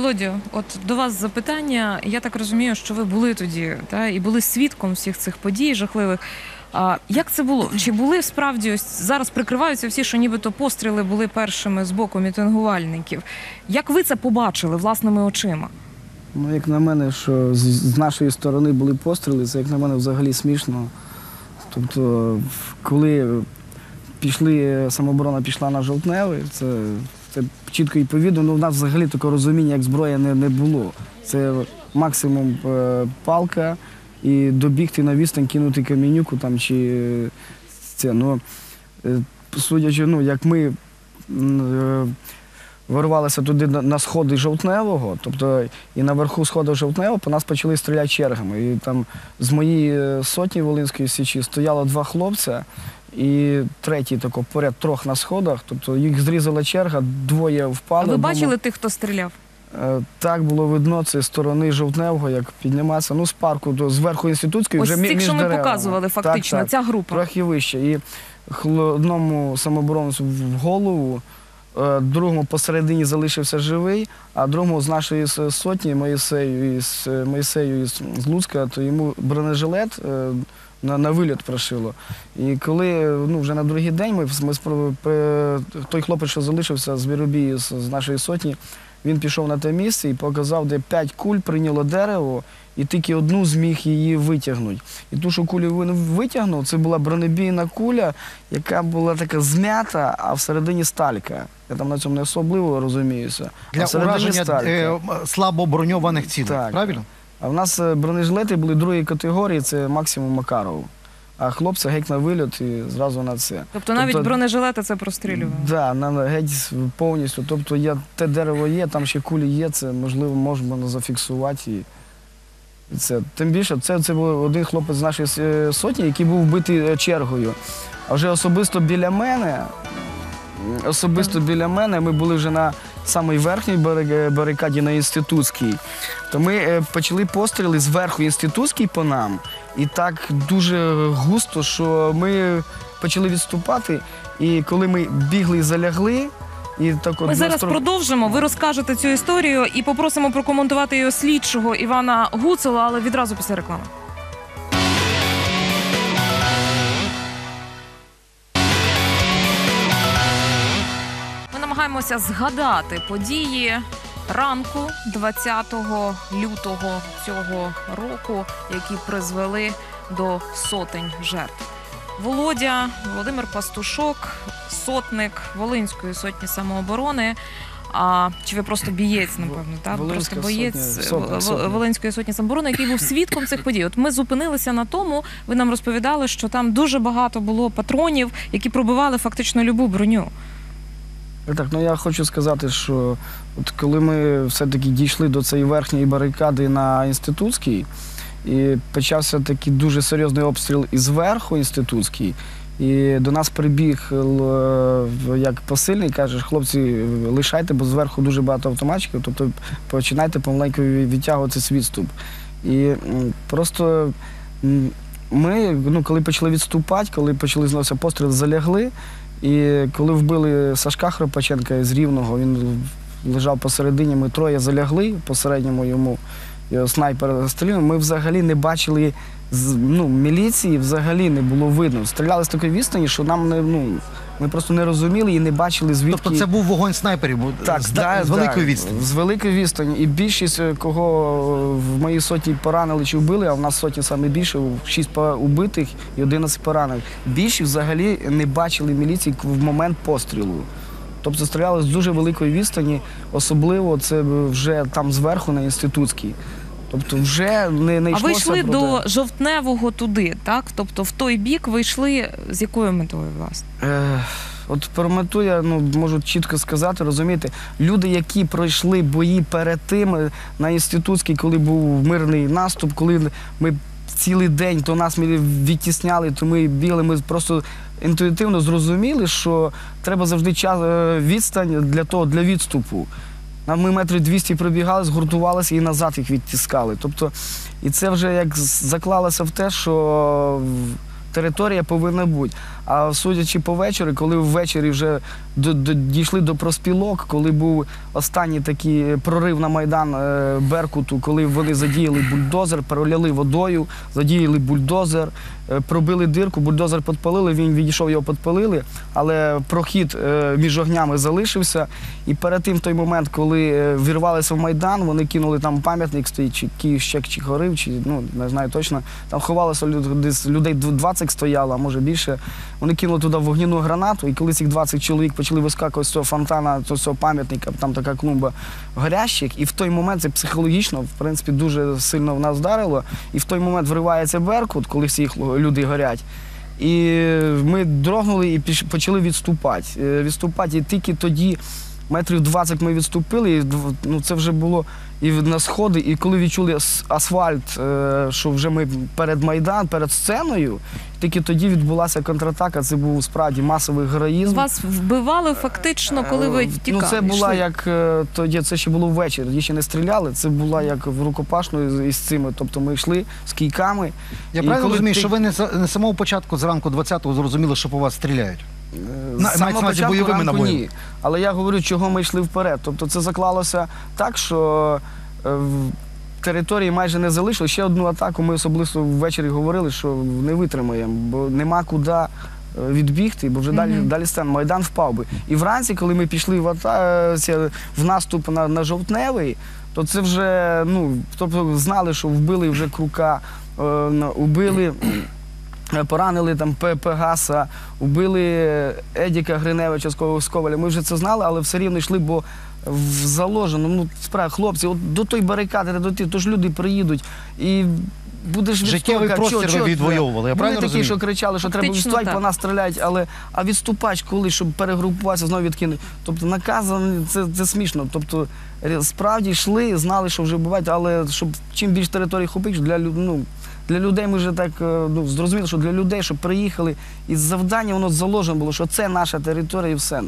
Володю, от до вас запитання. Я так розумію, що ви були тоді та, і були свідком всіх цих подій жахливих. А як це було? Чи були справді ось зараз прикриваються всі, що нібито постріли були першими з боку мітингувальників? Як ви це побачили власними очима? Ну, як на мене, що з, з нашої сторони були постріли, це як на мене взагалі смішно. Тобто, коли пішли, самооборона пішла на жовтневий, це, це чітко і повідно, ну в нас взагалі такого розуміння, як зброя не, не було. Це максимум е, палка і добігти на відстань, кинути камінюку там чи це. Ну, е, судячи, ну, як ми. е, Вирвалися туди на- на сходи жовтневого, тобто і наверху сходу жовтневого по нас почали стріляти чергами. І там з моєї е, сотні Волинської січі стояло два хлопця, і третій тако поряд трьох на сходах. Тобто їх зрізала черга, двоє А впали. ви бачили тих, хто стріляв? Е, Так було видно, це з сторони жовтневого, як підніматися. Ну, з парку до зверху інститутської, Ось вже мі- цих, між що ми деревами. показували, фактично, так. ця група. Трохи вище. І хло- одному самооборонцю в голову, другому посередині залишився живий, а другому з нашої сотні Моїсею із е, Моїсею із Луцька, то йому бронежилет е, на, на виліт прошило. І коли е, ну, вже на другий день ми, ми той хлопець, що залишився з Віробії з, з нашої сотні, він пішов на те місце і показав, де п'ять куль прийняло дерево, і тільки одну зміг її витягнути. І ту, що кулю він витягнув, це була бронебійна куля, яка була така зм'ята, а всередині сталька. Я там на цьому не особливо розуміюся. а Для всередині ураження сталька. е, слабо броньованих цілей. Так. Правильно? А в нас е, бронежилети були другої категорії, це максимум Макаров. А хлопці геть на вильот і зразу на це. Тобто навіть Тобто- бронежилети це прострілювали. Да, на на- геть повністю. Тобто я, те дерево є, там ще кулі є, це можливо можна зафіксувати. І це. Тим більше, це, це був один хлопець з нашої е, сотні, який був вбитий е, чергою. А вже особисто біля мене, особисто біля мене, ми були вже на самій верхній барикаді на інститутській. То ми е, почали постріли зверху інститутській по нам. І так дуже густо, що ми почали відступати. І коли ми бігли і залягли, і так от Ми зараз настро- продовжимо. Ви розкажете цю історію і попросимо прокоментувати його слідчого Івана Гуцела, але відразу після реклами. Ми намагаємося згадати події ранку 20 лютого цього року, які призвели до сотень жертв. Володя, Володимир Пастушок, сотник Волинської сотні самооборони. А чи ви просто бієць, напевно, так? Волинська Просто боєць сотня, сотня, Волинської сотні самооборони, який був свідком цих подій. От ми зупинилися на тому. Ви нам розповідали, що там дуже багато було патронів, які пробивали фактично любу броню. Так, ну я хочу сказати, що от коли ми все-таки дійшли до цієї верхньої барикади на інститутській, і почався такий дуже серйозний обстріл із верху інститутський, і до нас прибіг в- як посильний, каже, хлопці, лишайте, бо зверху дуже багато автоматчиків, тобто починайте помаленьку відтягуватися відступ. І просто ми, ну, коли почали відступати, коли почали зносити постріл, залягли. І коли вбили Сашка Хропаченка з Рівного, він лежав посередині, ми троє залягли, посередньому йому його снайпер застрілив. Ми взагалі не бачили ну, міліції, взагалі не було видно. Стріляли з такої відстані, що нам не ну, ми просто не розуміли і не бачили, звідки. Тобто це був вогонь снайперів бо- Так, з, да, з великої да, відстані. З великої відстані. І більшість, е, кого в моїй сотні поранили чи вбили, а в нас сотні саме більше, 6 убитих і 11 поранених. Більшість взагалі не бачили міліції в момент пострілу. Тобто стріляли з дуже великої відстані, особливо це вже там зверху на інститутській. Тобто вже не, не А йшлося ви йшли про до жовтневого туди, так? Тобто в той бік ви йшли з якою метою, власне? Е, От про мету я ну, можу чітко сказати, розумієте, люди, які пройшли бої перед тим е, на інститутській, коли був мирний наступ, коли ми цілий день то нас ми відтісняли, то ми бігли, ми просто інтуїтивно зрозуміли, що треба завжди час е, відстань для того, для відступу. Ми метрів 200 пробігали, згуртувалися і назад їх відтискали. Тобто, і це вже як заклалося в те, що територія повинна бути. А судячи по вечорі, коли ввечері вже дійшли до проспілок, коли був останній такий прорив на Майдан е, Беркуту, коли вони задіяли бульдозер, переляли водою, задіяли бульдозер, е, пробили дирку, бульдозер підпалили, він відійшов, його підпалили, але прохід е, між огнями залишився. І перед тим, в той момент, коли вірвалися в Майдан, вони кинули там пам'ятник стоїть, чи Київщек, чи горив, чи ну не знаю точно. Там ховалося людей 20 стояло, а може більше. Вони кинули туди вогняну гранату, і коли цих 20 чоловік почали вискакувати з цього фонтана, з цього пам'ятника, там така клумба горящих, і в той момент це психологічно, в принципі, дуже сильно в нас вдарило. І в той момент вривається Беркут, коли всі їх люди горять. І ми дрогнули і почали відступати. Е, Відступати. І тільки тоді, метрів 20 ми відступили, і ну, це вже було і на сходи, і коли відчули асфальт, е, що вже ми перед Майдан, перед сценою, тільки тоді відбулася контратака. Це був справді масовий героїзм. Вас вбивали фактично, коли ви Е, втікали. Ну, це була як е, тоді, це ще було ввечері, тоді ще не стріляли. Це була як в рукопашну із- цими. Тобто ми йшли з кійками. Я правильно розумію, ти- що ви не, не з самого початку зранку 20-го зрозуміли, що по вас стріляють? Е, На- мається на увазі бойовими набоями? Ні. Але я говорю, чого ми йшли вперед. Тобто це заклалося так, що е, в території майже не залишили. Ще одну атаку ми особливо ввечері говорили, що не витримаємо, бо нема куди. е, Відбігти, бо вже далі, Мгм. далі стан Майдан впав би. І вранці, коли ми пішли в, ата... е, в наступ на, на жовтневий, то це вже ну, тобто знали, що вбили вже крука, е, убили Е, Поранили там П- Пегаса, убили Едіка Гриневича з Ко- Коваля. Ми вже це знали, але все рівно йшли, бо в заложено. Ну, справді, хлопці, от до той барикади, до ті, то ж люди приїдуть і. Будеш Життєвий простір ви відвоювали, я Були правильно такі, розумію? що кричали, що треба Фактично відстояти, так. по нас стріляють, але а відступач коли, щоб перегрупуватися, знову відкинути. Тобто наказано, це, це смішно. Тобто справді йшли, знали, що вже бувають, але щоб чим більше території хопити, для, ну, для людей ми вже так е, ну, зрозуміли, що для людей, щоб приїхали, і завдання воно заложено було, що це наша територія і все.